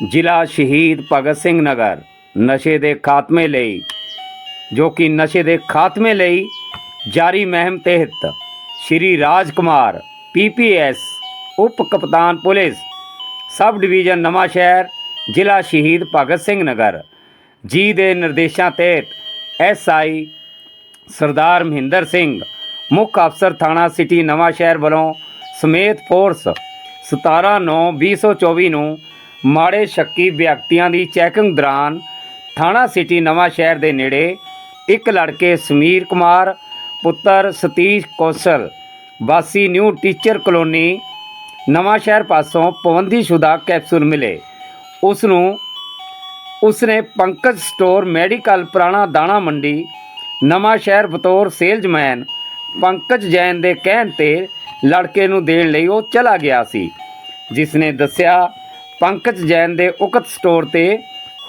ਜ਼ਿਲ੍ਹਾ ਸ਼ਹੀਦ ਭਗਤ ਸਿੰਘ ਨਗਰ, ਨਸ਼ੇ ਦੇ ਖਾਤਮੇ ਲਈ, ਜੋ ਕਿ ਨਸ਼ੇ ਦੇ ਖਾਤਮੇ ਲਈ ਜਾਰੀ ਮਹਿਮ ਤਹਿਤ ਸ਼੍ਰੀ ਰਾਜ ਕੁਮਾਰ ਪੀਪੀਐਸ ਉਪ ਕਪਤਾਨ ਪੁਲਿਸ, ਸਬ ਡਿਵੀਜ਼ਨ ਨਵਾਂ ਸ਼ਹਿਰ, ਜ਼ਿਲ੍ਹਾ ਸ਼ਹੀਦ ਭਗਤ ਸਿੰਘ ਨਗਰ, ਜੀ ਦੇ ਨਿਰਦੇਸ਼ਾਂ ਤਹਿਤ ਐਸਆਈ ਸਰਦਾਰ ਮਹਿੰਦਰ ਸਿੰਘ, ਮੁੱਖ ਅਫਸਰ ਥਾਣਾ ਸਿਟੀ ਨਵਾਂ ਸ਼ਹਿਰ ਵੱਲੋਂ ਸਮੇਤ ਫੋਰਸ 17/9/2024 ਨੂੰ ਮਾੜੇ ਸ਼ੱਕੀ ਵਿਅਕਤੀਆਂ ਦੀ ਚੈਕਿੰਗ ਦੌਰਾਨ ਥਾਣਾ ਸਿਟੀ ਨਵਾਂ ਸ਼ਹਿਰ ਦੇ ਨੇੜੇ ਇੱਕ ਲੜਕੇ ਸਮੀਰ ਕੁਮਾਰ, ਪੁੱਤਰ ਸਤੀਸ਼ ਕੌਸ਼ਲ, ਵਾਸੀ ਨਿਊ ਟੀਚਰ ਕਲੋਨੀ ਨਵਾਂ ਸ਼ਹਿਰ ਪਾਸੋਂ ਪਾਬੰਦੀਸ਼ੁਦਾ ਕੈਪਸੂਲ ਮਿਲੇ। ਉਸ ਨੂੰ ਉਸਨੇ ਪੰਕਜ ਸਟੋਰ ਮੈਡੀਕਲ ਪੁਰਾਣਾ ਦਾਣਾ ਮੰਡੀ, ਨਵਾਂ ਸ਼ਹਿਰ ਬਤੌਰ ਸੇਲਜ਼ਮੈਨ ਪੰਕਜ ਜੈਨ ਦੇ ਕਹਿਣ ਤੇ ਲੜਕੇ ਨੂੰ ਦੇਣ ਲਈ ਉਹ ਚਲਾ ਗਿਆ ਸੀ ਜਿਸ ਨੇ ਦੱਸਿਆ ਪੰਕਜ ਜੈਨ ਦੇ ਉਕਤ ਸਟੋਰ ਤੇ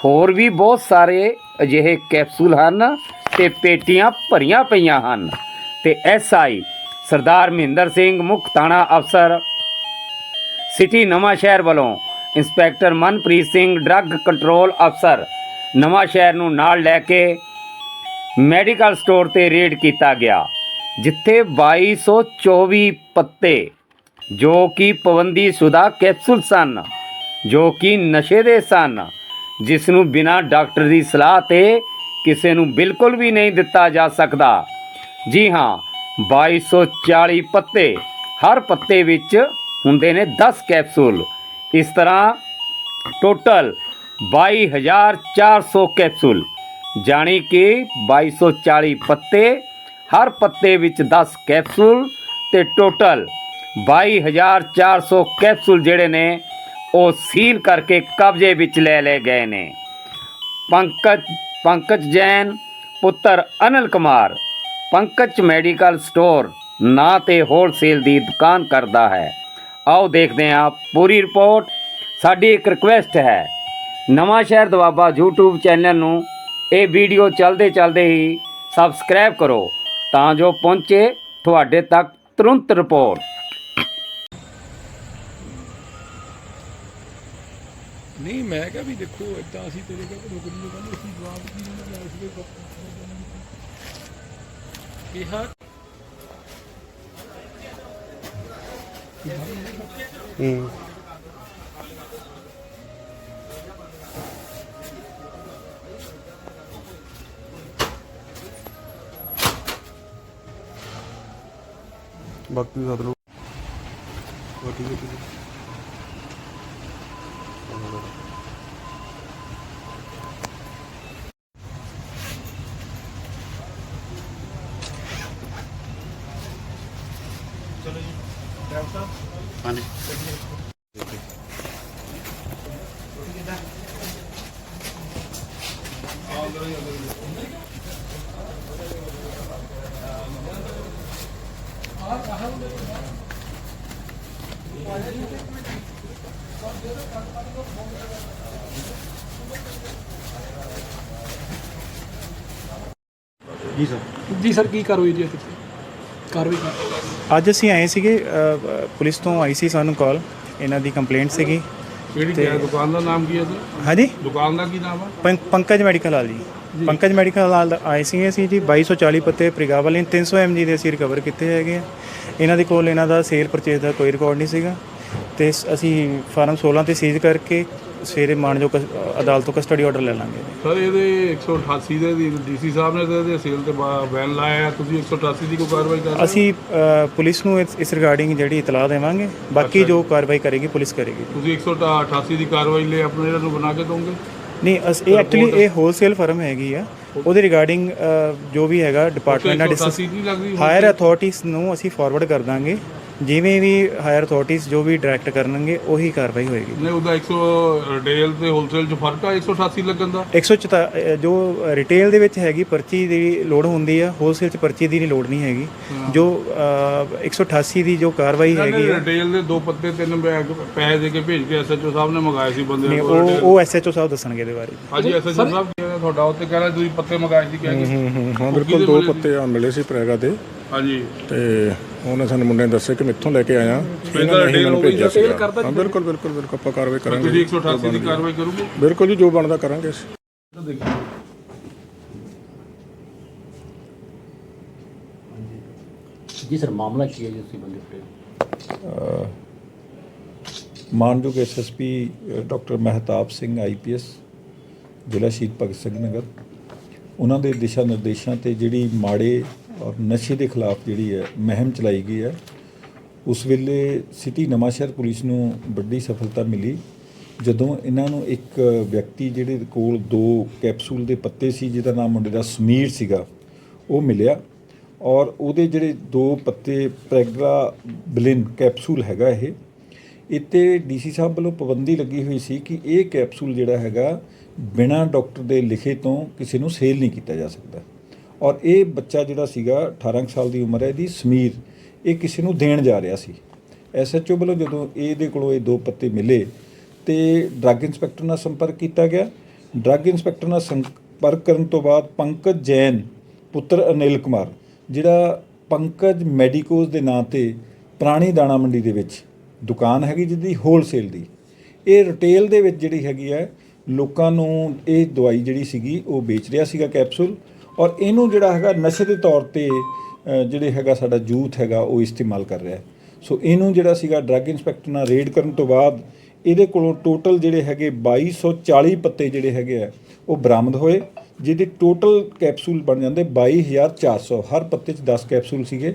ਹੋਰ ਵੀ ਬਹੁਤ ਸਾਰੇ ਅਜਿਹੇ ਕੈਪਸੂਲ ਹਨ ਤੇ ਪੇਟੀਆਂ ਭਰੀਆਂ ਪਈਆਂ ਹਨ। ਤੇ ਐਸਆਈ ਸਰਦਾਰ ਮਹਿੰਦਰ ਸਿੰਘ ਮੁੱਖ ਥਾਣਾ ਅਫਸਰ, ਸਿਟੀ ਨਵਾਂ ਸ਼ਹਿਰ ਵੱਲੋਂ inspector Manpreet Singh drug control ਅਫਸਰ ਨਵਾਂ ਸ਼ਹਿਰ ਨੂੰ ਨਾਲ ਲੈ ਕੇ ਮੈਡੀਕਲ ਸਟੋਰ ਤੇ ਰੇਡ ਕੀਤਾ ਗਿਆ, ਜਿੱਥੇ 2224 ਪੱਤੇ ਜੋ ਕਿ ਪਾਬੰਦੀਸ਼ੁਦਾ ਕੈਪਸੂਲ ਸਨ। ਜੋ ਕਿ ਨਸ਼ੇ ਦੇ ਸਨ ਜਿਸ ਨੂੰ ਬਿਨਾਂ ਡਾਕਟਰ ਦੀ ਸਲਾਹ ਤੇ ਕਿਸੇ ਨੂੰ ਬਿਲਕੁਲ ਵੀ ਨਹੀਂ ਦਿੱਤਾ ਜਾ ਸਕਦਾ। ਜੀ ਹਾਂ 2240 ਪੱਤੇ, ਹਰ ਪੱਤੇ ਵਿੱਚ ਹੁੰਦੇ ਨੇ 10 ਕੈਪਸੂਲ। ਇਸ ਤਰ੍ਹਾਂ ਟੋਟਲ 22400 ਕੈਪਸੂਲ, ਜਾਣੀ ਕਿ 2240 ਪੱਤੇ, ਹਰ ਪੱਤੇ ਵਿੱਚ 10 ਕੈਪਸੂਲ ਤੇ ਟੋਟਲ 22400 ਕੈਪਸੂਲ ਜਿਹੜੇ ਨੇ ਉਹ ਸੀਲ ਕਰਕੇ ਕਬਜ਼ੇ ਵਿੱਚ ਲੈ ਲਏ ਗਏ ਨੇ। ਪੰਕਜ ਪੰਕਜ ਜੈਨ, ਪੁੱਤਰ ਅਨਿਲ ਕੁਮਾਰ, ਪੰਕਜ ਮੈਡੀਕਲ ਸਟੋਰ, ਨਾਂ ਤੇ ਹੋਲਸੇਲ ਦੀ ਦੁਕਾਨ ਕਰਦਾ ਹੈ। ਆਓ ਦੇਖਦੇ ਹਾਂ ਪੂਰੀ ਰਿਪੋਰਟ। ਸਾਡੀ ਇੱਕ ਰਿਕੁਐਸਟ ਹੈ। ਨਵਾਂ ਸ਼ਹਿਰ ਦਵਾਬਾ YouTube ਚੈਨਲ ਨੂੰ ਇਹ ਵੀਡੀਓ ਚੱਲਦੇ ਚੱਲਦੇ ਹੀ ਸਬਸਕ੍ਰਾਈਬ ਕਰੋ ਤਾਂ ਜੋ ਪਹੁੰਚੇ ਤੁਹਾਡੇ ਤੱਕ ਤੁਰੰਤ ਰਿਪੋਰਟ। ਨਹੀਂ, ਮੈਂ ਕਿਹਾ ਵੀ ਦੇਖੋ ਇਦਾਂ ਅਸੀਂ ਤੇਰੇ ਕੋਲ ਨੌਕਰੀ ਨੂੰ ਕਹਿੰਦੇ ਅਸੀਂ ਜਵਾਬ ਕੀ ਦੇਣਾ ਲੈ ਅਸੀਂ ਕਿਹਾ ਹੂੰ ਬਾਕੀ ਸਦ ਠੀਕ ਹੈ। ਠੀਕ ਹੈ Anladım. ਜੀ ਸਰ। ਜੀ ਸਰ ਕੀ ਕਾਰਵਾਈ ਜੀ ਇੱਥੇ? ਕਾਰਵਾਈ ਕੀ? ਅੱਜ ਅਸੀਂ ਆਏ ਸੀਗੇ ਅ, ਅ, ਪੁਲਿਸ ਤੋਂ ਆਈ ਸੀ ਸਾਨੂੰ ਕਾਲ ਇਹਨਾਂ ਦੀ ਕੰਪਲੇਂਟ ਸੀਗੀ। ਕਿਹੜੀ ਦੁਕਾਨ ਦਾ ਨਾਮ ਕੀ ਹੈ ਜੀ? ਹਾਂਜੀ? ਦੁਕਾਨ ਦਾ ਕੀ ਨਾਮ ਹੈ ਪੰਕ- ਪੰਕਜ ਮੈਡੀਕਲ ਵਾਲ ਜੀ। ਪੰਕਜ ਮੈਡੀਕਲ ਵਾਲ ਆਏ ਸੀਗੇ ਅਸੀਂ ਜੀ 2240 ਪੱਤੇ ਪ੍ਰਿਗਾਵਲਿਨ 300 ਐਮਜੀ ਦੇ ਅਸੀਂ ਰਿਕਵਰ ਕੀਤੇ ਹੈਗੇ ਆ। ਇਹਨਾਂ ਦੇ ਕੋਲ ਇਹਨਾਂ ਦਾ ਸੇਲ ਪਰਚੇਸ ਦਾ ਕੋਈ ਰਿਕਾਰਡ ਨਹੀਂ ਸੀਗਾ। ਤੇ ਅਸੀਂ ਫਾਰਮ 16 ਤੇ ਸੀਜ਼ ਕਰਕੇ ਸਵੇਰੇ ਮਾਨਜੋ ਅਦਾਲਤ ਤੋਂ ਕਸਟਡੀ ਆਰਡਰ ਲੈ ਲਾਂਗੇ। ਸਰ ਇਹਦੇ 188 ਦੇ ਡੀਸੀ ਸਾਹਿਬ ਨੇ ਇਹਦੇ ਸੇਲ ਤੇ ਬੈਨ ਲਾਇਆ। ਤੁਸੀਂ 188 ਦੀ ਕੋਈ ਕਾਰਵਾਈ ਕਰ? ਅਸੀਂ ਪੁਲਿਸ ਨੂੰ ਇਸ- ਰਿਗਾਰਡਿੰਗ ਜਿਹੜੀ ਇਤਲਾਹ ਦੇਵਾਂਗੇ ਬਾਕੀ ਜੋ। ਕਾਰਵਾਈ ਕਰੇਗੀ ਪੁਲਿਸ ਕਰੇਗੀ। ਤੁਸੀਂ 188 ਦੀ ਕਾਰਵਾਈ ਲਈ ਆਪਣੇ ਇਹਨਾਂ ਨੂੰ ਬਣਾ ਕੇ ਦੋਗੇ? ਨਹੀਂ ਅਸ ਇਹ ਐਕਚੁਅਲੀ ਇਹ ਹੋਲਸੇਲ ਫਰਮ ਹੈਗੀ ਆ। ਉਹਦੇ ਰਿਗਾਰਡਿੰਗ ਜੋ ਵੀ ਹੈਗਾ ਡਿਪਾਰਟਮੈਂਟ ਨਾਲ ਡਿਸਕਸ 188 ਨਹੀਂ ਲੱਗਦੀ ਹਾਇਰ ਅਥਾਰਟੀਜ਼ ਨੂੰ ਅਸੀਂ ਫਾਰਵਰਡ ਕਰ ਦਾਂਗੇ। ਜਿਵੇਂ ਵੀ ਹਾਇਰ ਅਥਾਰਟੀਜ਼ ਜੋ ਵੀ ਡਾਇਰੈਕਟ ਕਰਨਗੇ ਉਹੀ ਕਾਰਵਾਈ ਹੋਏਗੀ। ਨਹੀਂ ਉਹਦਾ 100 ਰਿਟੇਲ ਤੇ ਹੋਲਸੇਲ ਚ ਫ਼ਰਕ ਆ 188 ਲੱਗਣ ਦਾ? 104 ਅ, ਜੋ ਰਿਟੇਲ ਦੇ ਵਿੱਚ ਹੈਗੀ ਪਰਚੀ ਦੀ ਲੋੜ ਹੁੰਦੀ ਆ ਹੋਲਸੇਲ 'ਚ ਪਰਚੀ ਦੀ ਨਹੀਂ ਲੋੜ ਨਹੀਂ ਹੈਗੀ। ਜੋ ਅ, 188 ਦੀ ਜੋ ਕਾਰਵਾਈ ਹੈਗੀ ਆ। ਰਿਟੇਲ ਦੇ ਦੋ ਪੱਤੇ ਤਿੰਨ ਬੈਗ ਪੈਸੇ ਦੇ ਕੇ ਭੇਜ ਕੇ ਐਸਐਚਓ ਸਾਹਿਬ ਨੇ ਮੰਗਾਏ ਸੀ ਬੰਦੇ ਉਹ ਉਹ ਐਸਐਚਓ ਸਾਹਿਬ ਦੱਸਣਗੇ ਇਹਦੇ ਬਾਰੇ। ਹਾਂਜੀ ਐਸਐਚਓ ਸਾਹਿਬ ਤੁਹਾਡਾ ਉੱਤੇ ਕਹਿੰਦਾ ਤੁਸੀਂ ਪੱਤੇ ਮੰਗਾਏ ਸੀ ਕਹਿੰਦੇ ਹਾਂ ਬਿਲਕੁਲ ਦੋ ਪੱਤੇ ਆ ਮਿਲੇ ਸੀ ਪ੍ਰੈਗਾ ਦੇ। ਹਾਂਜੀ। ਤੇ ਉਹਨੇ ਸਾਨੂੰ ਮੁੰਡੇ ਨੇ ਦੱਸਿਆ ਕਿ ਮੈਂ ਇੱਥੋਂ ਲੈ ਕੇ ਆਇਆ। ਨੇ ਹਾਂ ਬਿਲਕੁਲ ਬਿਲਕੁਲ ਬਿਲਕੁਲ ਆਪਾਂ ਕਾਰਵਾਈ ਕਰਾਂਗੇ ਤੁਸੀਂ 188 ਦੀ ਕਾਰਵਾਈ ਕਰੋਗੇ? ਬਿਲਕੁਲ ਜੀ ਜੋ ਬਣਦਾ ਕਰਾਂਗੇ ਅਸੀਂ। ਦੇਖੋ। ਜੀ ਸਰ ਮਾਮਲਾ ਕੀ ਹੈ ਜੀ ਉਸੇ ਬੰਦੇ ਤੇ ਮਾਨਯੋਗ SSP doctor Mehtab Singh IPS ਜ਼ਿਲ੍ਹਾ ਸ਼ਹੀਦ ਭਗਤ ਸਿੰਘ ਨਗਰ। ਉਹਨਾਂ ਦੇ ਦਿਸ਼ਾ ਨਿਰਦੇਸ਼ਾਂ ਤੇ ਜਿਹੜੀ ਮਾੜੇ ਔਰ ਨਸ਼ੇ ਦੇ ਖਿਲਾਫ ਜਿਹੜੀ ਹੈ ਮਹਿਮ ਚਲਾਈ ਗਈ ਹੈ। ਉਸ ਵੇਲੇ ਸਿਟੀ ਨਵਾਂਸ਼ਹਿਰ ਪੁਲਿਸ ਨੂੰ ਵੱਡੀ ਸਫਲਤਾ ਮਿਲੀ। ਜਦੋਂ ਇਹਨਾਂ ਨੂੰ ਇੱਕ ਵਿਅਕਤੀ ਜਿਹੜੇ ਕੋਲ ਦੋ ਕੈਪਸੂਲ ਦੇ ਪੱਤੇ ਸੀ, ਜਿਹਦਾ ਨਾਮ ਮੁੰਡੇ ਦਾ ਸਮੀਰ ਸੀਗਾ, ਉਹ ਮਿਲਿਆ। ਔਰ ਉਹਦੇ ਜਿਹੜੇ ਦੋ ਪੱਤੇ ਪ੍ਰੈਗਰਾ ਬਲਿਨ ਕੈਪਸੂਲ ਹੈਗਾ ਇਹ, ਇੱਥੇ ਡੀਸੀ ਸਾਹਿਬ ਵੱਲੋਂ ਪਾਬੰਦੀ ਲੱਗੀ ਹੋਈ ਸੀ ਕਿ ਇਹ ਕੈਪਸੂਲ ਜਿਹੜਾ ਹੈਗਾ ਬਿਨਾਂ ਡਾਕਟਰ ਦੇ ਲਿਖੇ ਤੋਂ ਕਿਸੇ ਨੂੰ ਸੇਲ ਨਹੀਂ ਕੀਤਾ ਜਾ ਸਕਦਾ। ਔਰ ਇਹ ਬੱਚਾ ਜਿਹੜਾ ਸੀਗਾ 18 ਕੁ ਸਾਲ ਦੀ ਉਮਰ ਹੈ, ਇਹਦੀ ਸਮੀਰ, ਇਹ ਕਿਸੇ ਨੂੰ ਦੇਣ ਜਾ ਰਿਹਾ ਸੀ। ਐਸਐਚਓ ਵੱਲੋਂ ਜਦੋਂ ਇਹਦੇ ਕੋਲੋਂ ਇਹ ਦੋ ਪੱਤੇ ਮਿਲੇ ਤੇ ਡਰੱਗ ਇੰਸਪੈਕਟਰ ਨਾਲ ਸੰਪਰਕ ਕੀਤਾ ਗਿਆ। ਡਰੱਗ ਇੰਸਪੈਕਟਰ ਨਾਲ ਸੰਪਰਕ ਕਰਨ ਤੋਂ ਬਾਅਦ ਪੰਕਜ ਜੈਨ, ਪੁੱਤਰ ਅਨਿਲ ਕੁਮਾਰ, ਜਿਹੜਾ ਪੰਕਜ ਮੈਡੀਕੋਜ਼ ਦੇ ਨਾਂ ਤੇ ਪੁਰਾਣੀ ਦਾਣਾ ਮੰਡੀ ਦੇ ਵਿੱਚ ਦੁਕਾਨ ਹੈਗੀ ਜਿਹਦੀ ਹੋਲਸੇਲ ਦੀ। ਇਹ ਰਿਟੇਲ ਦੇ ਵਿੱਚ ਜਿਹੜੀ ਹੈਗੀ ਹੈ, ਲੋਕਾਂ ਨੂੰ ਇਹ ਦਵਾਈ ਜਿਹੜੀ ਸੀਗੀ ਉਹ ਵੇਚ ਰਿਹਾ ਸੀਗਾ ਕੈਪਸੂਲ। ਔਰ ਇਹਨੂੰ ਜਿਹੜਾ ਹੈਗਾ ਨਸ਼ੇ ਦੇ ਤੌਰ ਤੇ ਜਿਹੜੇ ਹੈਗਾ ਸਾਡਾ ਯੂਥ ਹੈਗਾ, ਉਹ ਇਸਤੇਮਾਲ ਕਰ ਰਿਹਾ ਹੈ। ਸੋ ਇਹਨੂੰ ਜਿਹੜਾ ਸੀਗਾ ਡਰੱਗ ਇੰਸਪੈਕਟਰ ਨਾਲ ਰੇਡ ਕਰਨ ਤੋਂ ਬਾਅਦ, ਇਹਦੇ ਕੋਲੋਂ ਟੋਟਲ ਜਿਹੜੇ ਹੈਗੇ 2240 ਪੱਤੇ ਜਿਹੜੇ ਹੈਗੇ ਆ, ਉਹ ਬਰਾਮਦ ਹੋਏ, ਜਿਹਦੇ ਟੋਟਲ ਕੈਪਸੂਲ ਬਣ ਜਾਂਦੇ 22400 ਹਰ ਪੱਤੇ 'ਚ 10 ਕੈਪਸੂਲ ਸੀਗੇ।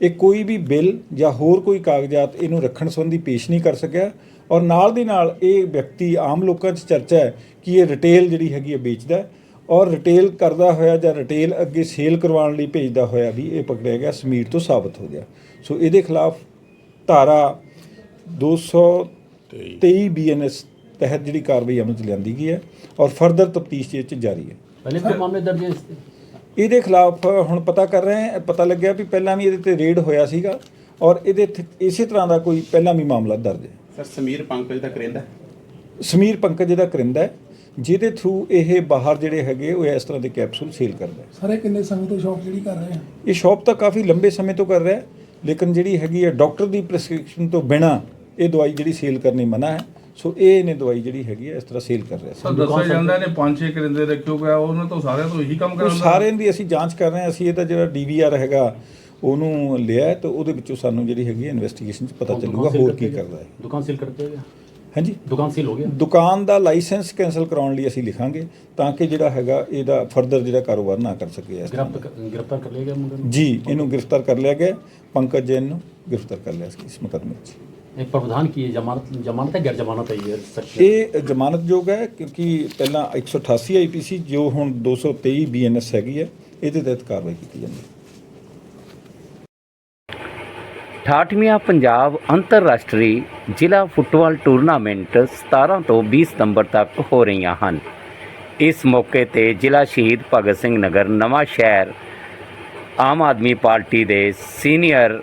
ਇਹ ਕੋਈ ਵੀ ਬਿੱਲ ਜਾਂ ਹੋਰ ਕੋਈ ਕਾਗਜ਼ਾਤ ਇਹਨੂੰ ਰੱਖਣ ਸੰਬੰਧੀ ਪੇਸ਼ ਨਹੀਂ ਕਰ ਸਕਿਆ। ਔਰ ਨਾਲ ਦੀ ਨਾਲ ਇਹ ਵਿਅਕਤੀ ਆਮ ਲੋਕਾਂ 'ਚ ਚਰਚਾ ਹੈ ਕਿ ਇਹ ਰਿਟੇਲ ਜਿਹੜੀ ਹੈਗੀ ਹੈ ਵੇਚਦਾ ਔਰ ਰਿਟੇਲ ਕਰਦਾ ਹੋਇਆ ਜਾਂ ਰਿਟੇਲ ਅੱਗੇ ਸੇਲ ਕਰਵਾਉਣ ਲਈ ਭੇਜਦਾ ਹੋਇਆ ਵੀ ਇਹ ਪਕੜਿਆ ਗਿਆ ਸਮੀਰ ਤੋਂ ਸਾਬਤ ਹੋ ਗਿਆ। ਸੋ ਇਹਦੇ ਖਿਲਾਫ ਧਾਰਾ 223 ਬੀਐਨਐਸ ਤਹਿਤ ਜਿਹੜੀ ਕਾਰਵਾਈ ਅਮਲ ਚ ਲਿਆਂਦੀ ਗਈ ਹੈ ਔਰ ਫਰਦਰ ਤਫਤੀਸ਼ ਇਹ ਚ ਜਾਰੀ ਹੈ। ਪਹਿਲੇ ਵੀ ਮਾਮਲੇ ਦਰਜ ਹੈ ਇਸ ਤੇ? ਇਹਦੇ ਖਿਲਾਫ ਹੁਣ ਪਤਾ ਕਰ ਰਹੇ ਹਾਂ ਪਤਾ ਲੱਗਿਆ ਵੀ ਪਹਿਲਾਂ ਵੀ ਇਹਦੇ ਤੇ ਰੇਡ ਹੋਇਆ ਸੀਗਾ ਔਰ ਇਹਦੇ ਤੇ ਇਸੇ ਤਰ੍ਹਾਂ ਦਾ ਕੋਈ ਪਹਿਲਾਂ ਵੀ ਮਾਮਲਾ ਦਰਜ ਹੈ। ਸਰ ਸਮੀਰ ਪੰਕਜ ਦਾ ਕਰਿੰਦਾ ਸਮੀਰ ਪੰਕਜ ਇਹਦਾ ਕਰਿੰਦਾ ਹੈ। ਜਿਹਦੇ ਥਰੂ ਇਹ ਬਾਹਰ ਜਿਹੜੇ ਹੈਗੇ ਉਹ ਇਸ ਤਰ੍ਹਾਂ ਦੇ ਕੈਪਸੂਲ ਸੇਲ ਕਰਦਾ ਹੈ ਸਾਰੇ ਕਿੰਨੇ ਸਮੇਂ ਤੋਂ ਸ਼ੌਪ ਜਿਹੜੀ ਕਰ ਰਹੇ ਆ? ਇਹ ਸ਼ਾਪ ਤਾਂ ਕਾਫੀ ਲੰਬੇ ਸਮੇਂ ਤੋਂ ਕਰ ਰਿਹਾ ਹੈ ਲੇਕਿਨ ਜਿਹੜੀ ਹੈਗੀ ਹੈ ਡਾਕਟਰ ਦੀ ਪ੍ਰੈਸਕ੍ਰਿਪਸ਼ਨ ਤੋਂ ਬਿਨਾ ਇਹ ਦਵਾਈ ਜਿਹੜੀ ਸੇਲ ਕਰਨੀ ਮਨਾ ਹੈ। ਸੋ ਇਹ ਇਹਨੇ ਦਵਾਈ ਜਿਹੜੀ ਹੈਗੀ ਹੈ ਇਸ ਤਰ੍ਹਾਂ ਸੇਲ ਕਰ ਰਿਹਾ ਸੀ ਸਰ ਦੱਸਿਆ ਜਾਂਦਾ ਪੰਜ ਛੇ ਕਰਿੰਦੇ ਰੱਖਿਓ ਗਿਆ ਉਹਨਾਂ ਤੋਂ ਸਾਰਿਆਂ ਤੋਂ ਇਹੀ ਕੰਮ ਉਹ ਕਰਾਉਂਦਾ ਸਾਰਿਆਂ ਦੀ ਅਸੀਂ ਜਾਂਚ ਕਰ ਰਹੇ ਹਾਂ ਅਸੀਂ ਇਹਦਾ ਜਿਹੜਾ ਡੀਵੀਆਰ ਹੈਗਾ ਉਹਨੂੰ ਲਿਆ ਹੈ ਤੇ ਉਹਦੇ ਵਿੱਚੋਂ ਸਾਨੂੰ ਜਿਹੜੀ ਹੈਗੀ ਹੈ ਇਨਵੈਸਟੀਗੇਸ਼ਨ 'ਚ ਪਤਾ ਚੱਲੂਗਾ ਹੋਰ ਕੀ ਕਰਦਾ ਹੈ। ਦੁਕਾਨ ਸੀਲ ਕਰਤੇ ਹੋ ਹਾਂਜੀ। ਦੁਕਾਨ ਸੀਲ ਹੋ ਗਿਆ ਦੁਕਾਨ ਦਾ ਲਾਇਸੈਂਸ ਕੈਨਸਲ ਕਰਾਉਣ ਲਈ ਅਸੀਂ ਲਿਖਾਂਗੇ ਤਾਂ ਕਿ ਜਿਹੜਾ ਹੈਗਾ ਇਹਦਾ ਫਰਦਰ ਜਿਹੜਾ ਕਾਰੋਬਾਰ ਨਾ ਕਰ ਸਕੇ ਇਸ ਤਰ੍ਹਾਂ ਦਾ। ਗ੍ਰਿਫਤਾਰ ਗ੍ਰਿਫਤਾਰ ਕਰ ਲਿਆ ਗਿਆ ਮੁੰਡੇ ਨੂੰ? ਜੀ ਇਹਨੂੰ ਗ੍ਰਿਫਤਾਰ ਕਰ ਲਿਆ ਗਿਆ। ਪੰਕਜ ਜੈਨ ਨੂੰ ਗ੍ਰਿਫਤਾਰ ਕਰ ਲਿਆ ਇਸ- ਇਸ ਮੁਕੱਦਮੇ 'ਚ ਇਹ ਪ੍ਰਾਵਧਾਨ ਕੀ ਹੈ? ਜ਼ਮਾਨਤ ਜ਼ਮਾਨਤ ਹੈ ਗੈਰ ਜ਼ਮਾਨਤ ਹੈ ਇਹ ਸਰ ਇਹ ਜ਼ਮਾਨਤਯੋਗ ਹੈ ਕਿਉਂਕਿ ਪਹਿਲਾਂ 188 ਆਈਪੀਸੀ ਜੋ ਹੁਣ 223 ਬੀਐਨਐਸ ਹੈਗੀ ਹੈ ਇਹਦੇ ਤਹਿਤ ਕਾਰਵਾਈ ਕੀਤੀ ਜਾਂਦੀ ਹੈ। 68ਵਾਂ ਪੰਜਾਬ ਅੰਤਰਰਾਸ਼ਟਰੀ ਜ਼ਿਲ੍ਹਾ ਫੁੱਟਬਾਲ ਟੂਰਨਾਮੈਂਟ 17 ਤੋਂ 20 ਸਤੰਬਰ ਤੱਕ ਹੋ ਰਹੀਆਂ ਹਨ। ਇਸ ਮੌਕੇ ਤੇ ਜ਼ਿਲ੍ਹਾ ਸ਼ਹੀਦ ਭਗਤ ਸਿੰਘ ਨਗਰ, ਨਵਾਂ ਸ਼ਹਿਰ, ਆਮ ਆਦਮੀ ਪਾਰਟੀ ਦੇ ਸੀਨੀਅਰ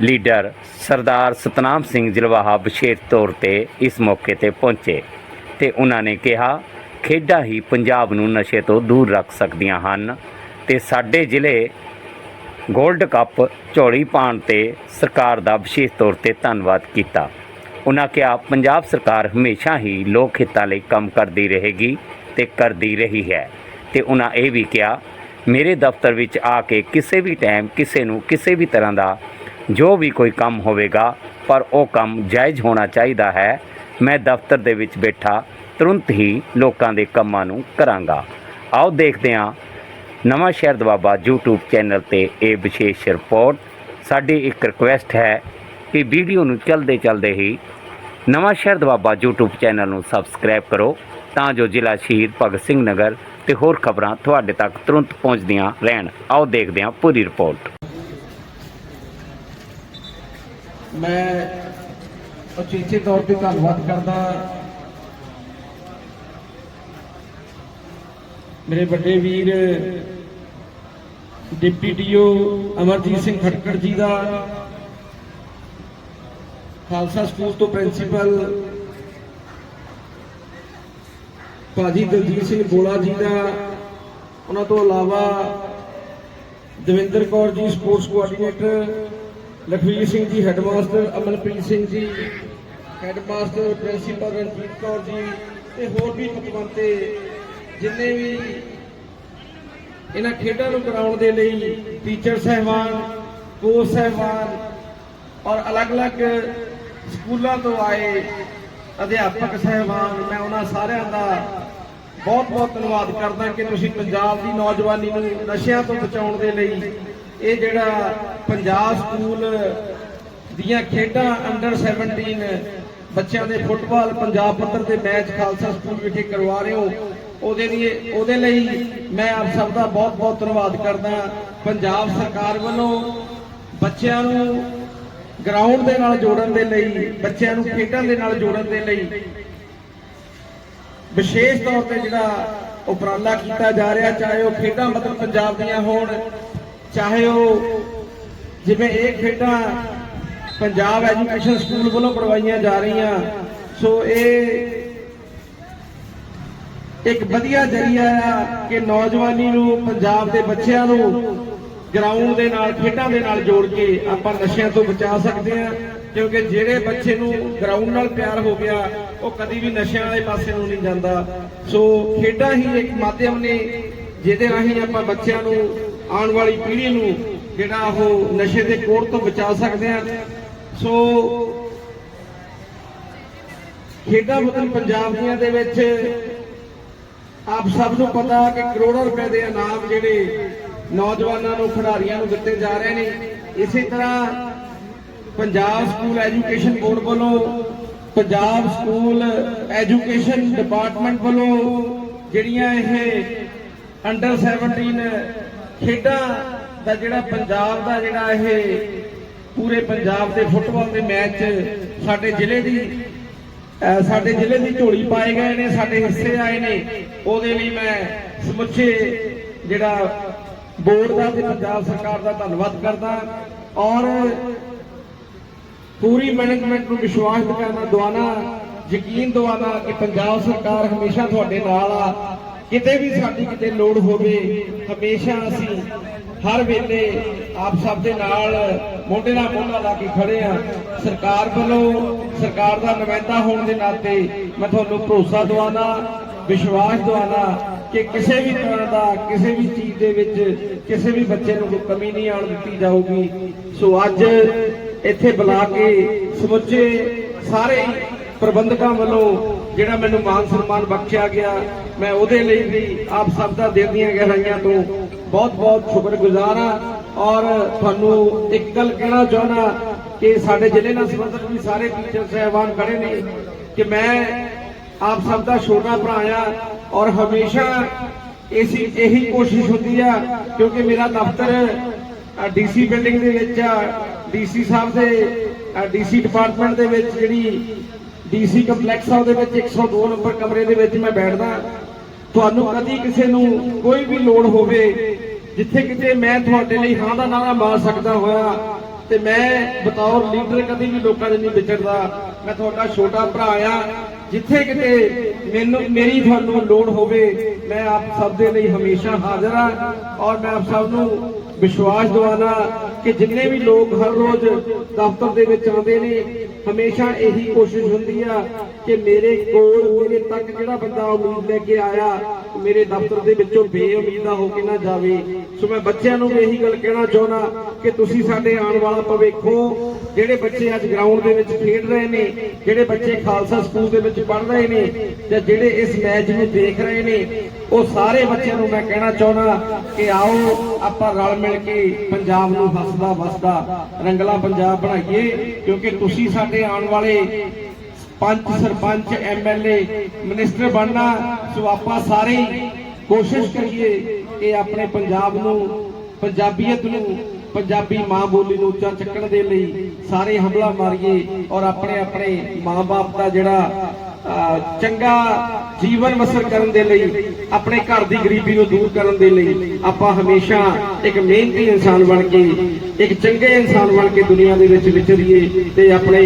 ਲੀਡਰ ਸਰਦਾਰ ਸਤਨਾਮ ਸਿੰਘ ਜਲਵਾਹਾ ਵਿਸ਼ੇਸ਼ ਤੌਰ ਤੇ ਇਸ ਮੌਕੇ ਤੇ ਪਹੁੰਚੇ ਤੇ ਉਹਨਾਂ ਨੇ ਕਿਹਾ, ਖੇਡਾਂ ਹੀ ਪੰਜਾਬ ਨੂੰ ਨਸ਼ੇ ਤੋਂ ਦੂਰ ਰੱਖ ਸਕਦੀਆਂ ਹਨ ਤੇ ਸਾਡੇ ਜ਼ਿਲ੍ਹੇ ਗੋਲਡ ਕੱਪ ਝੋਲੀ ਪਾਉਣ ਤੇ ਸਰਕਾਰ ਦਾ ਵਿਸ਼ੇਸ਼ ਤੌਰ ਤੇ ਧੰਨਵਾਦ ਕੀਤਾ। ਉਹਨਾਂ ਕਿਹਾ, ਪੰਜਾਬ ਸਰਕਾਰ ਹਮੇਸ਼ਾ ਹੀ ਲੋਕ ਹਿੱਤਾਂ ਲਈ ਕੰਮ ਕਰਦੀ ਰਹੇਗੀ ਤੇ ਕਰਦੀ ਰਹੀ ਹੈ। ਤੇ ਉਹਨਾਂ ਇਹ ਵੀ ਕਿਹਾ, ਮੇਰੇ ਦਫ਼ਤਰ ਵਿੱਚ ਆ ਕੇ ਕਿਸੇ ਵੀ ਟਾਈਮ ਕਿਸੇ ਨੂੰ ਕਿਸੇ ਵੀ ਤਰ੍ਹਾਂ ਦਾ ਜੋ ਵੀ ਕੋਈ ਕੰਮ ਹੋਵੇਗਾ, ਪਰ ਉਹ ਕੰਮ ਜਾਇਜ਼ ਹੋਣਾ ਚਾਹੀਦਾ ਹੈ। ਮੈਂ ਦਫ਼ਤਰ ਦੇ ਵਿੱਚ ਬੈਠਾ, ਤੁਰੰਤ ਹੀ ਲੋਕਾਂ ਦੇ ਕੰਮਾਂ ਨੂੰ ਕਰਾਂਗਾ। ਆਓ ਦੇਖਦੇ ਹਾਂ ਨਵਾਂ ਸ਼ਹਿਰ ਦਵਾਬਾ YouTube ਚੈਨਲ ਤੇ ਇਹ ਵਿਸ਼ੇਸ਼ ਰਿਪੋਰਟ। ਸਾਡੀ ਇੱਕ ਰਿਕੁਐਸਟ ਹੈ ਕਿ ਵੀਡੀਓ ਨੂੰ ਚੱਲਦੇ ਚਲਦੇ ਹੀ Nawanshahr Doaba YouTube channel ਨੂੰ ਸਬਸਕ੍ਰਾਈਬ ਕਰੋ, ਤਾਂ ਜੋ ਜ਼ਿਲ੍ਹਾ ਸ਼ਹੀਦ ਭਗਤ ਸਿੰਘ ਨਗਰ ਤੇ ਹੋਰ ਖਬਰਾਂ ਤੁਹਾਡੇ ਤੱਕ ਤੁਰੰਤ ਪਹੁੰਚਦੀਆਂ ਰਹਿਣ। ਆਓ ਦੇਖਦੇ ਹਾਂ ਪੂਰੀ ਰਿਪੋਰਟ। ਮੈਂ ਉਚੇਚੇ ਤੌਰ ਤੇ ਧੰਨਵਾਦ ਕਰਦਾ ਮੇਰੇ ਵੱਡੇ ਵੀਰ, ਡਿਪਟੀ ਡੀਓ ਅਮਰਜੀਤ ਸਿੰਘ ਖਟਕੜ ਜੀ ਦਾ, ਖਾਲਸਾ ਸਕੂਲ ਤੋਂ ਪ੍ਰਿੰਸੀਪਲ ਭਾਜੀ ਦਲਜੀਤ ਸਿੰਘ ਬੋਲਾ ਜੀ ਦਾ, ਉਹਨਾਂ ਤੋਂ ਇਲਾਵਾ Davinder Kaur ji, sports coordinator, Lakhvir Singh ji, headmaster, Amanpreet Singh ji, headmaster, principal Ranjit Kaur ji ਤੇ ਹੋਰ ਵੀ ਪਤਵੰਤੇ ਜਿੰਨੇ ਵੀ ਇਹਨਾਂ ਖੇਡਾਂ ਨੂੰ ਕਰਾਉਣ ਦੇ ਲਈ ਟੀਚਰ ਸਹਿਬਾਨ ਕੋਚ ਸਹਿਬਾਨ ਔਰ ਅਲੱਗ-ਅਲੱਗ ਸਕੂਲਾਂ ਤੋਂ ਆਏ ਅਧਿਆਪਕ ਸਹਿਬਾਨ, ਮੈਂ ਉਹਨਾਂ ਸਾਰਿਆਂ ਦਾ ਬਹੁਤ-ਬਹੁਤ ਧੰਨਵਾਦ ਕਰਦਾ ਕਿ ਤੁਸੀਂ ਪੰਜਾਬ ਦੀ ਨੌਜਵਾਨੀ ਨੂੰ ਨਸ਼ਿਆਂ ਤੋਂ ਬਚਾਉਣ ਦੇ ਲਈ ਇਹ ਜਿਹੜਾ ਪੰਜਾਬ ਸਕੂਲ ਦੀਆਂ ਖੇਡਾਂ ਅੰਡਰ 17 ਬੱਚਿਆਂ ਦੇ ਫੁੱਟਬਾਲ ਪੰਜਾਬ ਪੱਧਰ ਦੇ ਮੈਚ ਖਾਲਸਾ ਸਕੂਲ ਵਿਖੇ ਕਰਵਾ ਰਹੇ ਹੋ ਉਹਦੇ ਲਈ ਉਹਦੇ ਲਈ ਮੈਂ ਆਪ ਸਭ ਦਾ ਬਹੁਤ-ਬਹੁਤ ਧੰਨਵਾਦ ਕਰਦਾ ਪੰਜਾਬ ਸਰਕਾਰ ਵੱਲੋਂ ਬੱਚਿਆਂ ਨੂੰ ਗਰਾਊਂਡ ਦੇ ਨਾਲ ਜੋੜਨ ਦੇ ਲਈ, ਬੱਚਿਆਂ ਨੂੰ ਖੇਡਾਂ ਦੇ ਨਾਲ ਜੋੜਨ ਦੇ ਲਈ ਵਿਸ਼ੇਸ਼ ਤੌਰ ਤੇ ਜਿਹੜਾ ਉਪਰਾਲਾ ਕੀਤਾ ਜਾ ਰਿਹਾ, ਚਾਹੇ ਉਹ ਖੇਡਾਂ ਮਤਲਬ ਪੰਜਾਬ ਦੀਆਂ ਹੋਣ, ਚਾਹੇ ਉਹ ਜਿਵੇਂ ਇਹ ਖੇਡਾਂ ਪੰਜਾਬ ਐਜੂਕੇਸ਼ਨ ਸਕੂਲ ਵੱਲੋਂ ਕਰਵਾਈਆਂ ਜਾ ਰਹੀਆਂ, ਸੋ ਇਹ ਇੱਕ ਵਧੀਆ ਜਰੀਆ ਆ ਕਿ ਨੌਜਵਾਨੀ ਨੂੰ, ਪੰਜਾਬ ਦੇ ਬੱਚਿਆਂ ਨੂੰ ਗਰਾਊਂਡ ਦੇ ਨਾਲ, ਖੇਡਾਂ ਦੇ ਨਾਲ ਜੋੜ ਕੇ ਆਪਾਂ ਨਸ਼ਿਆਂ ਤੋਂ ਬਚਾ ਸਕਦੇ ਆ ਕਿਉਂਕਿ ਜਿਹੜੇ ਬੱਚੇ ਨੂੰ ਗਰਾਊਂਡ ਨਾਲ ਪਿਆਰ ਹੋ ਗਿਆ, ਉਹ ਕਦੀ ਵੀ ਨਸ਼ਿਆਂ ਵਾਲੇ ਪਾਸੇ ਨੂੰ ਨਹੀਂ ਜਾਂਦਾ। ਸੋ ਖੇਡਾਂ ਹੀ ਇੱਕ ਮਾਧਿਅਮ ਨੇ, ਜਿਹਦੇ ਰਾਹੀਂ ਆਪਾਂ ਬੱਚਿਆਂ ਨੂੰ, ਆਉਣ ਵਾਲੀ ਪੀੜ੍ਹੀ ਨੂੰ ਜਿਹੜਾ ਉਹ ਨਸ਼ੇ ਦੇ ਕੋੜ ਤੋਂ ਬਚਾ ਸਕਦੇ ਆ ਸੋ ਖੇਡਾਂ ਵਤਨ ਪੰਜਾਬ ਦੀਆਂ ਦੇ ਵਿੱਚ ਆਪ ਸਭ ਨੂੰ ਪਤਾ ਕਿ ਕਰੋੜਾਂ ਰੁਪਏ ਦੇ ਇਨਾਮ ਜਿਹੜੇ ਨੌਜਵਾਨਾਂ ਨੂੰ, ਖਿਡਾਰੀਆਂ ਨੂੰ ਦਿੱਤੇ ਜਾ ਰਹੇ ਨੇ। ਇਸੇ ਤਰ੍ਹਾਂ ਪੰਜਾਬ ਸਕੂਲ ਐਜੂਕੇਸ਼ਨ ਬੋਰਡ ਵੱਲੋਂ, ਪੰਜਾਬ ਸਕੂਲ ਐਜੂਕੇਸ਼ਨ ਡਿਪਾਰਟਮੈਂਟ ਵੱਲੋਂ ਜਿਹੜੀਆਂ ਇਹ ਅੰਡਰ 17 ਖੇਡਾਂ ਦਾ ਜਿਹੜਾ ਪੰਜਾਬ ਦਾ ਜਿਹੜਾ ਇਹ ਪੂਰੇ ਪੰਜਾਬ ਦੇ ਫੁੱਟਬਾਲ ਦੇ ਮੈਚ ਸਾਡੇ ਜ਼ਿਲ੍ਹੇ ਦੀ ਸਾਡੇ ਜ਼ਿਲ੍ਹੇ ਦੀ ਝੋਲੀ ਪਾਏ ਗਏ ਨੇ, ਸਾਡੇ ਹਿੱਸੇ ਆਏ ਨੇ। ਉਹਦੇ ਲਈ ਮੈਂ ਸਮੁੱਚੇ ਜਿਹੜਾ ਬੋਰਡ ਦਾ ਤੇ ਪੰਜਾਬ ਸਰਕਾਰ ਦਾ ਧੰਨਵਾਦ ਕਰਦਾ ਔਰ ਪੂਰੀ ਮੈਨੇਜਮੈਂਟ ਨੂੰ ਵਿਸ਼ਵਾਸ ਦਿਵਾਉਣਾ ਦਵਾਨਾ ਯਕੀਨ ਦਿਵਾਉਣਾ ਕਿ ਪੰਜਾਬ ਸਰਕਾਰ ਹਮੇਸ਼ਾ ਤੁਹਾਡੇ ਨਾਲ ਆ। ਕਿਤੇ ਵੀ ਸਾਡੀ ਕਿਤੇ ਲੋੜ ਹੋਵੇ, ਹਮੇਸ਼ਾ ਅਸੀਂ ਹਰ ਵੇਲੇ ਆਪ ਸਭ ਦੇ ਨਾਲ ਮੋਢੇ ਨਾਲ ਮੋਢਾ ਲਾ ਕੇ ਖੜੇ ਆ। ਸਰਕਾਰ ਵੱਲੋਂ ਸਰਕਾਰ ਦਾ ਨੁਮਾਇੰਦਾ ਹੋਣ ਦੇ ਨਾਤੇ ਮੈਂ ਤੁਹਾਨੂੰ ਭਰੋਸਾ ਦਵਾਉਣਾ, ਵਿਸ਼ਵਾਸ ਦਵਾਨਾ ਕਿ ਕਿਸੇ ਵੀ ਤਰ੍ਹਾਂ ਦਾ, ਕਿਸੇ ਵੀ ਚੀਜ਼ ਦੇ ਵਿੱਚ ਕਿਸੇ ਵੀ ਬੱਚੇ ਨੂੰ ਕੋਈ ਕਮੀ ਨਹੀਂ ਆਉਣ ਦਿੱਤੀ ਜਾਊਗੀ। ਸੋ ਅੱਜ ਇੱਥੇ ਬੁਲਾ ਕੇ ਸਮੁੱਚੇ ਸਾਰੇ ਪ੍ਰਬੰਧਕਾਂ ਵੱਲੋਂ ਜਿਹੜਾ ਮੈਨੂੰ ਮਾਨ ਸਨਮਾਨ ਬਖਸ਼ਿਆ ਗਿਆ, ਮੈਂ ਉਹਦੇ ਲਈ ਵੀ ਆਪ ਸਭ ਦਾ ਦਿਲ ਦੀਆਂ ਗਹਿਰਾਈਆਂ ਤੋਂ ਬਹੁਤ ਬਹੁਤ ਸ਼ੁਕਰਗੁਜ਼ਾਰ ਹਾਂ। ਔਰ ਤੁਹਾਨੂੰ ਇੱਕ ਗੱਲ ਕਹਿਣਾ ਚਾਹੁੰਦਾ ਕਿ ਸਾਡੇ ਜ਼ਿਲ੍ਹੇ ਨਾਲ ਸੰਬੰਧਿਤ ਵੀ ਸਾਰੇ ਟੀਚਰ ਸਹਿਬਾਨ ਖੜੇ ਨੇ ਕਿ ਮੈਂ ਆਪ ਸਭ ਦਾ ਛੋਟਾ ਭਰਾ ਆ ਔਰ ਹਮੇਸ਼ਾ ਇਸੀ ਇਹੀ ਕੋਸ਼ਿਸ਼ ਹੁੰਦੀ ਆ, ਕਿਉਂਕਿ ਮੇਰਾ ਦਫ਼ਤਰ ਡੀਸੀ ਬਿਲਡਿੰਗ ਦੇ ਵਿੱਚ ਆ ਡੀਸੀ ਸਾਹਿਬ ਦੇ ਡੀਸੀ ਡਿਪਾਰਟਮੈਂਟ ਦੇ ਵਿੱਚ ਜਿਹੜੀ ਡੀਸੀ ਕੰਪਲੈਕਸ ਆ, ਉਹਦੇ ਵਿੱਚ 102 ਨੰਬਰ ਕਮਰੇ ਦੇ ਵਿੱਚ ਮੈਂ ਬੈਠਦਾ। ਤੁਹਾਨੂੰ ਕਦੀ ਕਿਸੇ ਨੂੰ ਕੋਈ ਵੀ ਲੋੜ ਹੋਵੇ ਜਿੱਥੇ ਕਿਤੇ ਮੈਂ ਤੁਹਾਡੇ ਲਈ ਹਾਂ ਦਾ ਨਾਰਾ ਮਾਰ ਸਕਦਾ ਹੋਇਆ ਤੇ ਮੈਂ ਬਤੌਰ ਲੀਡਰ ਕਦੀ ਵੀ ਲੋਕਾਂ ਦੇ ਨਹੀਂ ਵਿਚਰਦਾ। ਮੈਂ ਤੁਹਾਡਾ ਛੋਟਾ ਭਰਾ ਆ। ਜਿੱਥੇ ਕਿਤੇ ਮੈਨੂੰ, ਮੇਰੀ ਤੁਹਾਨੂੰ ਲੋੜ ਹੋਵੇ, ਮੈਂ ਆਪ ਸਭ ਦੇ ਲਈ ਹਮੇਸ਼ਾ ਹਾਜ਼ਰ ਹਾਂ ਔਰ ਮੈਂ ਆਪ ਸਭ ਨੂੰ ਵਿਸ਼ਵਾਸ ਦਿਵਾਨਾ ਕਿ ਜਿੰਨੇ ਵੀ ਲੋਕ ਹਰ ਰੋਜ਼ ਦਫ਼ਤਰ ਦੇ ਵਿੱਚ ਆਉਂਦੇ ਨੇ, ਹਮੇਸ਼ਾ ਇਹੀ ਕੋਸ਼ਿਸ਼ ਹੁੰਦੀ ਆ ਕਿ ਮੇਰੇ ਕੋਲ, ਮੇਰੇ ਤੱਕ ਜਿਹੜਾ ਬੰਦਾ ਉਮੀਦ ਲੈ ਕੇ ਆਇਆ ਮੇਰੇ ਦਫ਼ਤਰ ਦੇ ਵਿੱਚੋਂ ਬੇਉਮੀਦਾ ਹੋ ਕੇ ਨਾ ਜਾਵੇ। ਸੋ ਮੈਂ ਬੱਚਿਆਂ ਨੂੰ ਵੀ ਇਹੀ ਗੱਲ ਕਹਿਣਾ ਚਾਹੁੰਦਾ ਕਿ ਤੁਸੀਂ ਸਾਡੇ ਆਉਣ ਵਾਲਾ ਭਵਿੱਖੋ ਜਿਹੜੇ ਬੱਚੇ ਅੱਜ ਗਰਾਊਂਡ ਦੇ ਵਿੱਚ ਖੇਡ ਰਹੇ ਨੇ, ਜਿਹੜੇ ਬੱਚੇ ਖਾਲਸਾ ਸਕੂਲ ਦੇ ਵਿੱਚ ਪੜ੍ਹ ਰਹੇ ਨੇ, ਜਾਂ ਜਿਹੜੇ ਇਸ ਮੈਚ ਨੂੰ ਦੇਖ ਰਹੇ ਨੇ, ਉਹ ਸਾਰੇ ਬੱਚਿਆਂ ਨੂੰ ਮੈਂ ਕਹਿਣਾ ਚਾਹੁੰਦਾ ਕਿ ਆਓ, ਆਪਾਂ ਰਲ ਮਿਲ ਕੇ ਪੰਜਾਬ ਨੂੰ ਹੱਸਦਾ ਵਸਦਾ ਰੰਗਲਾ ਪੰਜਾਬ ਬਣਾਈਏ, ਕਿਉਂਕਿ ਤੁਸੀਂ ਸਾਡੇ ਆਉਣ ਵਾਲੇ ਪੰਚ ਸਰਪੰਚ ਐਮਐਲਏ ਮਿਨਿਸਟਰ ਬਣਨਾ, ਸੋ ਆਪਾਂ ਸਾਰੇ ਕੋਸ਼ਿਸ਼ ਕਰੀਏ ਕਿ ਆਪਣੇ ਪੰਜਾਬ ਨੂੰ, ਪੰਜਾਬੀਅਤ ਨੂੰ, ਪੰਜਾਬੀ ਮਾਂ ਬੋਲੀ ਨੂੰ ਉੱਚਾ ਚੱਕਣ ਦੇ ਲਈ ਸਾਰੇ ਹਮਲਾ ਮਾਰੀਏ ਔਰ ਆਪਣੇ ਆਪਣੇ ਮਾਂ-ਬਾਪ ਦਾ ਜਿਹੜਾ ਚੰਗਾ ਜੀਵਨ ਬਸਰ ਕਰਨ ਦੇ ਲਈ, ਆਪਣੇ ਘਰ ਦੀ ਗਰੀਬੀ ਨੂੰ ਦੂਰ ਕਰਨ ਦੇ ਲਈ ਆਪਾਂ ਹਮੇਸ਼ਾ ਇੱਕ ਮਿਹਨਤੀ ਇਨਸਾਨ ਬਣ ਕੇ ਇੱਕ ਚੰਗੇ ਇਨਸਾਨ ਬਣ ਕੇ ਦੁਨੀਆ ਦੇ ਵਿੱਚ ਵਿਚਰੀਏ ਤੇ ਆਪਣੇ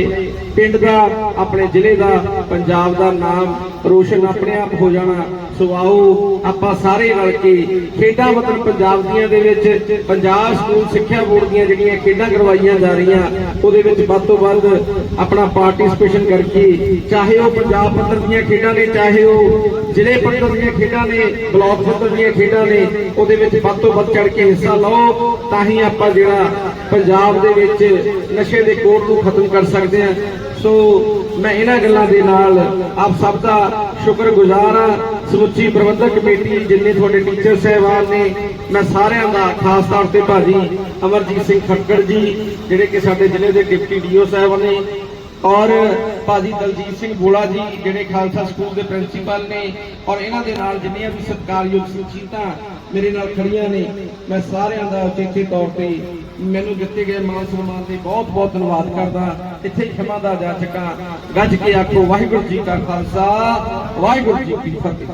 ਪਿੰਡ ਦਾ, ਆਪਣੇ ਜ਼ਿਲ੍ਹੇ ਦਾ, ਪੰਜਾਬ ਦਾ ਨਾਮ ਰੋਸ਼ਨ ਆਪਣੇ ਆਪ ਹੋ ਜਾਣਾ। ਸੋ ਆਓ ਆਪਾਂ ਸਾਰੇ ਰਲ ਕੇ ਖੇਡਾਂ ਮਤਲਬ ਪੰਜਾਬ ਦੀਆਂ ਦੇ ਵਿੱਚ, ਪੰਜਾਬ ਸਕੂਲ ਸਿੱਖਿਆ ਬੋਰਡ ਦੀਆਂ ਜਿਹੜੀਆਂ ਖੇਡਾਂ ਕਰਵਾਈਆਂ ਜਾ ਰਹੀਆਂ, ਉਹਦੇ ਵਿੱਚ ਵੱਧ ਤੋਂ ਵੱਧ ਆਪਣਾ ਪਾਰਟਿਸਿਪੇਸ਼ਨ ਕਰਕੇ ਚਾਹੇ ਉਹ ਪੰਜਾਬ ਪੱਧਰ ਦੀਆਂ ਖੇਡਾਂ ਨੇ, ਚਾਹੇ ਉਹ ਜ਼ਿਲ੍ਹੇ ਪੱਧਰ ਦੀਆਂ ਖੇਡਾਂ ਨੇ, ਬਲਾਕ ਪੱਧਰ ਦੀਆਂ ਖੇਡਾਂ ਨੇ, ਉਹਦੇ ਵਿੱਚ ਵੱਧ ਤੋਂ ਵੱਧ ਚੜ ਕੇ ਹਿੱਸਾ ਲਓ, ਤਾਂ ਹੀ ਆਪਾਂ ਜਿਹੜਾ ਪੰਜਾਬ ਦੇ ਵਿੱਚ ਨਸ਼ੇ ਦੇ ਕੋੜ ਨੂੰ ਖਤਮ ਕਰ ਸਕਦੇ ਹਾਂ। ਸੋ ਮੈਂ ਇਹਨਾਂ ਗੱਲਾਂ ਦੇ ਨਾਲ ਆਪ ਸਭ ਦਾ ਸ਼ੁਕਰਗੁਜ਼ਾਰ ਹਾਂ। ਸਮੁੱਚੀ ਪ੍ਰਬੰਧਕ ਕਮੇਟੀ, ਜਿੰਨੇ ਤੁਹਾਡੇ ਟੀਚਰ ਸਹਿਬਾਨ ਨੇ, ਮੈਂ ਸਾਰਿਆਂ ਦਾ ਖਾਸ ਤੌਰ ਤੇ ਭਾਜੀ ਅਮਰਜੀਤ ਸਿੰਘ ਖੱਕੜ ਜੀ, ਜਿਹੜੇ ਕਿ ਸਾਡੇ ਜ਼ਿਲ੍ਹੇ ਦੇ ਡਿਪਟੀ ਡੀਓ ਸਾਹਿਬ ਨੇ, ਔਰ ਭਾਜੀ ਦਲਜੀਤ ਸਿੰਘ ਬੋਲਾ ਜੀ, ਜਿਹੜੇ ਖਾਲਸਾ ਸਕੂਲ ਦੇ ਪ੍ਰਿੰਸੀਪਲ ਨੇ, ਔਰ ਇਹਨਾਂ ਦੇ ਨਾਲ ਜਿੰਨੀਆਂ ਵੀ ਸਤਿਕਾਰਯੋਗ ਸ਼ਖਸੀਅਤਾਂ ਮੇਰੇ ਨਾਲ ਖੜੀਆਂ ਨੇ, ਮੈਂ ਸਾਰਿਆਂ ਦਾ ਉਚੇਚੇ ਤੌਰ ਤੇ ਮੈਨੂੰ ਦਿੱਤੇ ਗਏ ਮਾਨ ਸਨਮਾਨ ਤੇ ਬਹੁਤ ਬਹੁਤ ਧੰਨਵਾਦ ਕਰਦਾ। ਇੱਥੇ ਖਿਮਾ ਦਾ ਜਾ ਚੁੱਕਾ। ਗੱਜ ਕੇ ਆਖੋ ਵਾਹਿਗੁਰੂ ਜੀ ਕਾ ਖਾਲਸਾ, ਵਾਹਿਗੁਰੂ ਜੀ ਕੀ ਫਤਿਹ।